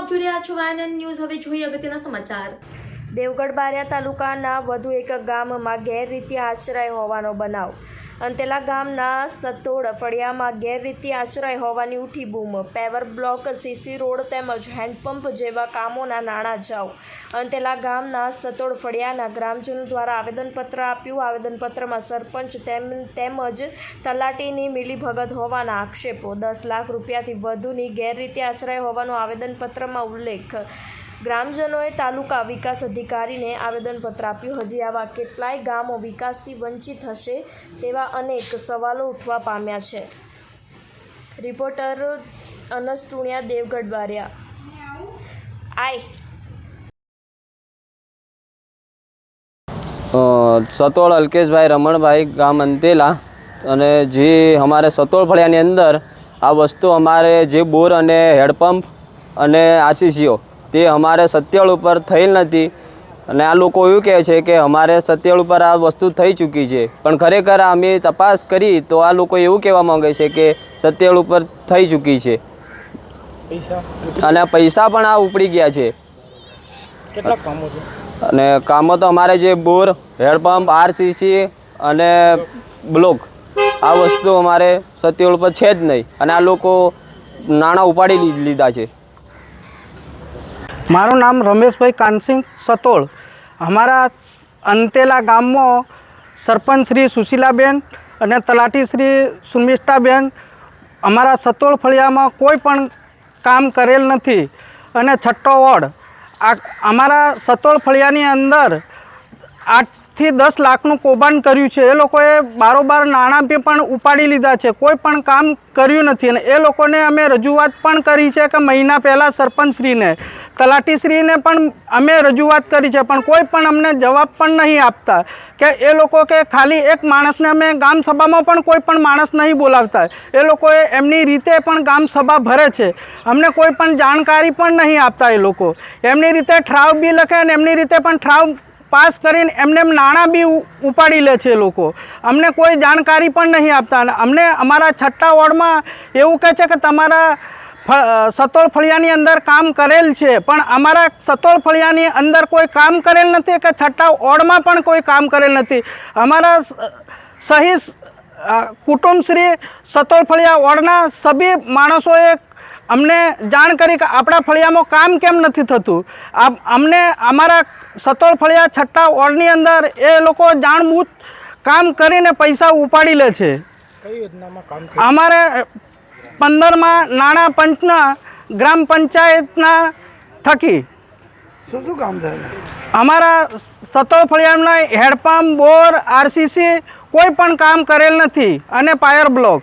જોઈ રહ્યા છો? વાયનન ન્યૂઝ હવે જોઈએ અગત્યના સમાચાર. દેવગઢ બારિયા તાલુકાના વધુ એક ગામમાં ગેરરીતિ આચરાય હોવાનો બનાવ. અંતેલા ગામના સતોડ ફળિયામાં ગેરરીતિ આચરાઈ હોવાની ઉઠી બૂમ. Paver block, C C road તેમજ હેન્ડપંપ જેવા કામોના નાણાં જાઓ અંતેલા ગામના સતોડ ફળિયાના ગ્રામજનો દ્વારા આવેદનપત્ર આપ્યું. આવેદનપત્રમાં સરપંચ તેમ, તેમજ તલાટીની મિલીભગત હોવાના આક્ષેપો. દસ લાખ રૂપિયાથી વધુની ગેરરીતિ આચરાઈ હોવાનો આવેદનપત્રમાં ઉલ્લેખ. ગ્રામજનોએ તાલુકા વિકાસ અધિકારીને આવેદનપત્ર આપ્યું. હજી આવા કેટલાય ગામો વિકાસથી વંચિત હશે તેવા અનેક સવાલો ઉઠવા પામ્યા છે. રિપોર્ટર અનસ ટુણિયા, દેવગઢ બારિયા. આય સતોળ અલ્કેશભાઈ રમણભાઈ ગામ અંતેલા અને જે અમારે સતોળ ફળિયાની અંદર આ વસ્તુ અમારે જે બોર અને હેડપંપ અને આસીસીઓ તે અમારે સત્યળ ઉપર થયેલ નથી. અને આ લોકો એવું કહે છે કે અમારે સત્યળ ઉપર આ વસ્તુ થઈ ચૂકી છે. પણ ખરેખર અમે તપાસ કરી તો આ લોકો એવું કહેવા માંગે છે કે સત્યળ ઉપર થઈ ચૂકી છે. પૈસા? અને પૈસા પણ આ ઉપડી ગયા છે. અને કામો તો અમારે જે બોર હેડપંપ આરસીસી અને બ્લોક આ વસ્તુ અમારે સત્યળ ઉપર છે જ નહીં. અને આ લોકો નાણાં ઉપાડી લીધા છે. મારું નામ રમેશભાઈ કાનસિંહ સતોળ. અમારા અંતેલા ગામમાં સરપંચ શ્રી સુશીલાબેન અને તલાટી શ્રી સુમિષ્ટાબેન અમારા સતોળ ફળિયામાં કોઈ પણ કામ કરેલ નથી અને છઠ્ઠો વોર્ડ. આ અમારા સતોળ ફળિયાની અંદર આઠથી દસ લાખનું કૌભાંડ કર્યું છે. એ લોકોએ બારોબાર નાણાં પણ ઉપાડી લીધા છે. કોઈ પણ કામ કર્યું નથી અને એ લોકોને અમે રજૂઆત પણ કરી છે કે મહિના પહેલાં સરપંચશ્રીને, તલાટીશ્રીને પણ અમે રજૂઆત કરી છે. પણ કોઈ પણ અમને જવાબ પણ નહીં આપતા કે એ લોકો કે ખાલી એક માણસને અમે ગામ સભામાં પણ કોઈ પણ માણસ નહીં બોલાવતા. એ લોકોએ એમની રીતે પણ ગામ સભા ભરે છે. અમને કોઈ પણ જાણકારી પણ નહીં આપતા એ લોકો. એમની રીતે ઠરાવ બી લખે અને એમની રીતે પણ ઠરાવ પાસ કરીને એમને એમ નાણાં બી ઉપાડી લે છે લોકો. અમને કોઈ જાણકારી પણ નહીં આપતા અમને અમારા છઠ્ઠા વોર્ડમાં એવું કહે છે કે તમારા સતોળ ફળિયાની અંદર કામ કરેલ છે, પણ અમારા સતોળ ફળિયાની અંદર કોઈ કામ કરેલ નથી કે છઠ્ઠા ઓડમાં પણ કોઈ કામ કરેલ નથી. અમારા સહી સ- કુટુંબ શ્રી સતોળ ફળિયા ઓડના સભી માણસોએ અમને જાણ કરી કે આપણા ફળિયામાં કામ કેમ નથી થતું? અમને અમારા સતોળ ફળિયા છઠ્ઠા વોર્ડની અંદર એ લોકો જાણબૂત કામ કરીને પૈસા ઉપાડી લે છે. કઈ યોજનામાં કામ થયું? અમારે પંદરમાં નાણાં પંચના ગ્રામ પંચાયતના થકી. શું શું કામ થાય? અમારા સતોળ ફળિયાના હેડપંપ બોર આરસીસી કોઈ પણ કામ કરેલ નથી અને paver block.